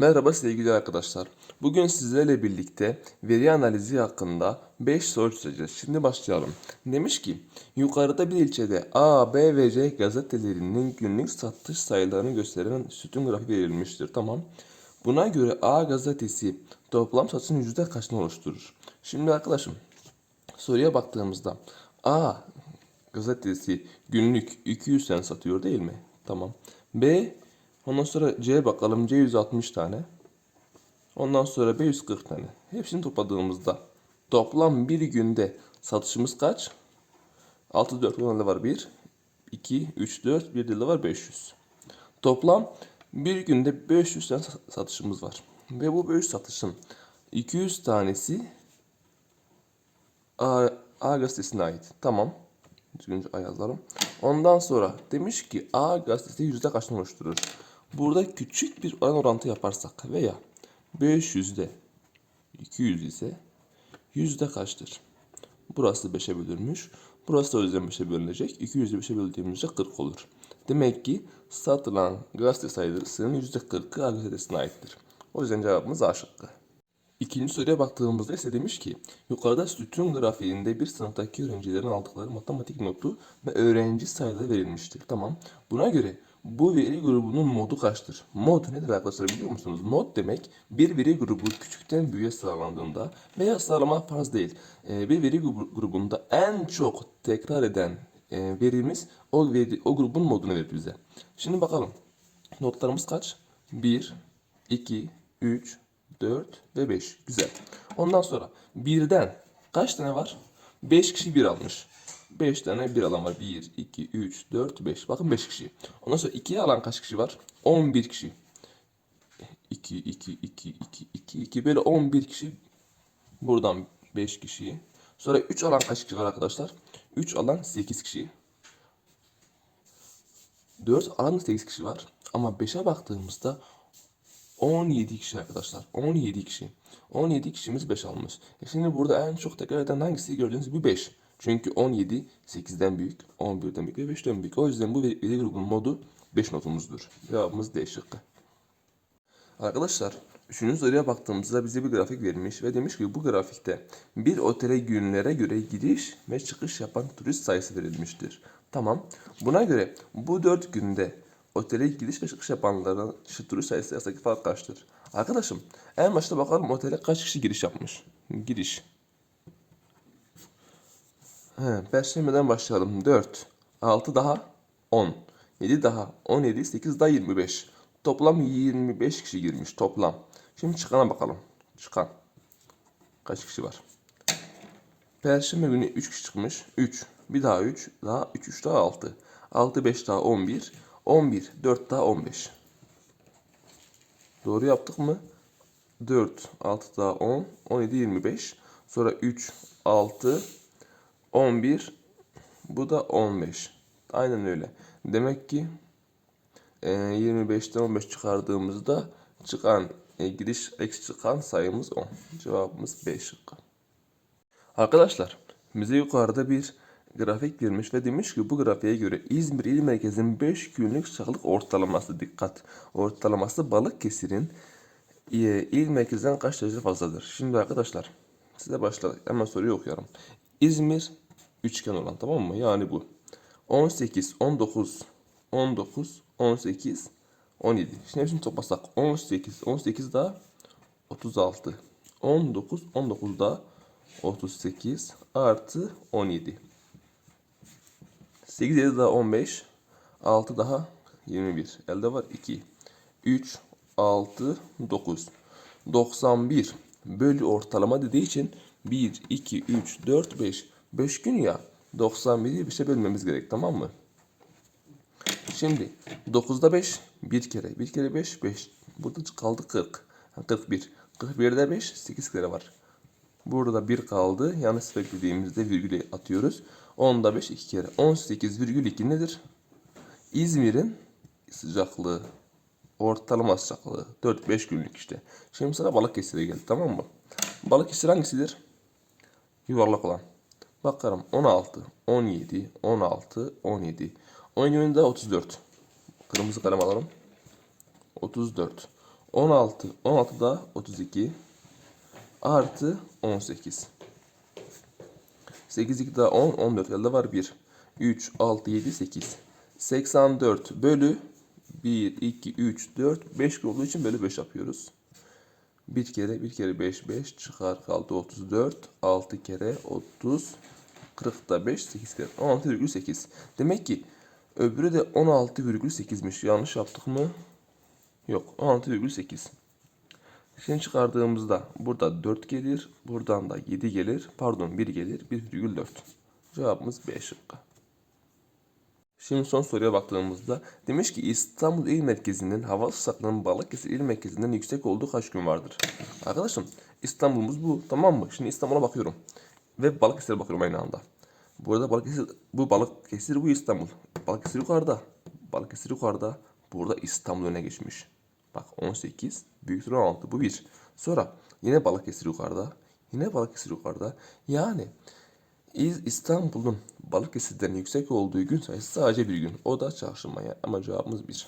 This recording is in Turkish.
Merhaba sevgili arkadaşlar. Bugün sizlerle birlikte veri analizi hakkında 5 soru çözeceğiz. Şimdi başlayalım. Demiş ki yukarıda bir ilçede A, B ve C gazetelerinin günlük satış sayılarını gösteren sütun grafiği verilmiştir. Tamam. Buna göre A gazetesi toplam satışın yüzde kaçını oluşturur? Şimdi arkadaşım soruya baktığımızda A gazetesi günlük 200 tane satıyor değil mi? Tamam. B ondan sonra C'ye bakalım. C 160 tane. Ondan sonra B 140 tane. Hepsini topladığımızda toplam bir günde satışımız kaç? 6 4 tane var 1 2 3 4 bir de var 500. Toplam bir günde 500 tane satışımız var. Ve bu 500 satışın 200 tanesi A, A gazetesine ait. Tamam. Düzgünce A yazalım. Ondan sonra demiş ki A gazetesi yüzde kaçını oluşturur? Burada küçük bir oran orantı yaparsak veya 500'de 200 ise yüzde kaçtır? Burası 5'e bölünmüş. Burası da o yüzden 5'e bölünecek. 200'de 5'e böldüğümüzde 40 olur. Demek ki satılan gazete sayısının %40'ı A gazetesine aittir. O yüzden cevabımız A şıkkı. İkinci soruya baktığımızda ise demiş ki yukarıda sütun grafiğinde bir sınıftaki öğrencilerin aldıkları matematik notu ve öğrenci sayıları verilmiştir. Tamam. Buna göre bu veri grubunun modu kaçtır? Mod nedir arkadaşlar biliyor musunuz? Mod demek bir veri grubu küçükten büyüğe sıralandığında veya sıralama farz değil. Ee, bir veri grubu- grubunda en çok tekrar eden e, verimiz o veri, o grubun modunu verir bize. Şimdi bakalım. Notlarımız kaç? 1, 2, 3, 4 ve 5. Güzel. Ondan sonra birden kaç tane var? 5 kişi bir almış. 5 tane bir alan var. 1, 2, 3, 4, 5. Bakın 5 kişi. Ondan sonra 2'ye alan kaç kişi var? 11 kişi. 2, 2, 2, 2, 2, 2. Böyle 11 kişi. Buradan 5 kişi. Sonra 3 alan kaç kişi var arkadaşlar? 3 alan 8 kişi. 4 alan 8 kişi var. Ama 5'e baktığımızda 17 kişi arkadaşlar. 17 kişi. 17 kişimiz 5 almış. E şimdi burada en çok tekrar eden hangisi gördüğünüz gibi 5. Çünkü 17 8'den büyük, 11'den büyük ve 5'ten büyük. O yüzden bu veri grubunun modu 5 notumuzdur. Cevabımız D şıkkı. Arkadaşlar, üçüncü soruya baktığımızda bize bir grafik vermiş ve demiş ki bu grafikte bir otele günlere göre giriş ve çıkış yapan turist sayısı verilmiştir. Tamam. Buna göre bu dört günde otele giriş ve çıkış yapanların turist sayısı arasındaki fark kaçtır? Arkadaşım, en başta bakalım otele kaç kişi giriş yapmış? Giriş. He, Perşembeden başlayalım. 4, 6 daha 10, 7 daha 17, 8 daha 25. Toplam 25 kişi girmiş toplam. Şimdi çıkana bakalım. Çıkan. Kaç kişi var? Perşembe günü 3 kişi çıkmış. 3. Bir daha 3. Daha 3. 3 daha 6. 6 5 daha 11. 11. 4 daha 15. Doğru yaptık mı? 4. 6 daha 10. 17 25. Sonra 3. 6. 11. Bu da 15. Aynen öyle. Demek ki e, 25'ten 15 çıkardığımızda çıkan e, giriş eksi çıkan sayımız 10. Cevabımız B şıkkı. Arkadaşlar bize yukarıda bir grafik vermiş ve demiş ki bu grafiğe göre İzmir il merkezinin 5 günlük sıcaklık ortalaması dikkat. Ortalaması Balıkesir'in e, il merkezinden kaç derece fazladır? Şimdi arkadaşlar size başla hemen soruyu okuyorum. İzmir üçgen olan tamam mı? Yani bu. 18, 19, 19, 18, 17. Şimdi hepsini toplasak 18, 18 daha 36. 19, 19 daha 38 artı 17. 8 7 daha 15. 6 daha 21. Elde var 2. 3, 6, 9. 91 bölü ortalama dediği için 1, 2, 3, 4, 5. 5 gün ya 91'i 5'e bölmemiz gerek tamam mı? Şimdi 9'da 5 bir kere. 1 kere 5 5. Burada kaldı 40. Ha, 41. 41'de 5 8 kere var. Burada 1 kaldı. Yanlış beklediğimizde virgül atıyoruz. 10'da 5 2 kere. 18,2 nedir? İzmir'in sıcaklığı. Ortalama sıcaklığı. 4-5 günlük işte. Şimdi sıra Balıkesir'e geldi tamam mı? Balıkesir hangisidir? Yuvarlak olan. Bakarım 16, 17, 16, 17. 17 de 34. Kırmızı kalem alalım. 34. 16. 16 da 32. Artı 18. 8 2 daha 10. 14 elde var 1. 3, 6, 7, 8. 84 bölü 1, 2, 3, 4, 5 olduğu için bölü 5 yapıyoruz. Bir kere bir kere 5 5 çıkar kaldı 34. 6 kere 30. 40 da 5 8 kere 16,8. Demek ki öbürü de 16,8'miş. Yanlış yaptık mı? Yok 16,8. Şimdi çıkardığımızda burada 4 gelir. Buradan da 7 gelir. Pardon 1 gelir. 1,4. Cevabımız B şıkkı. Şimdi son soruya baktığımızda demiş ki İstanbul il merkezinin hava sıcaklığının Balıkesir il merkezinden yüksek olduğu kaç gün vardır? Arkadaşım İstanbul'umuz bu tamam mı? Şimdi İstanbul'a bakıyorum ve Balıkesir'e bakıyorum aynı anda. Burada Balıkesir, bu Balıkesir bu İstanbul. Balıkesir yukarıda. Balıkesir yukarıda. Burada İstanbul öne geçmiş. Bak 18 büyüktür 16 bu bir. Sonra yine Balıkesir yukarıda. Yine Balıkesir yukarıda. Yani İstanbul'un Balıkesir'den yüksek olduğu gün sayısı sadece bir gün. O da çarşamba. Ama cevabımız bir.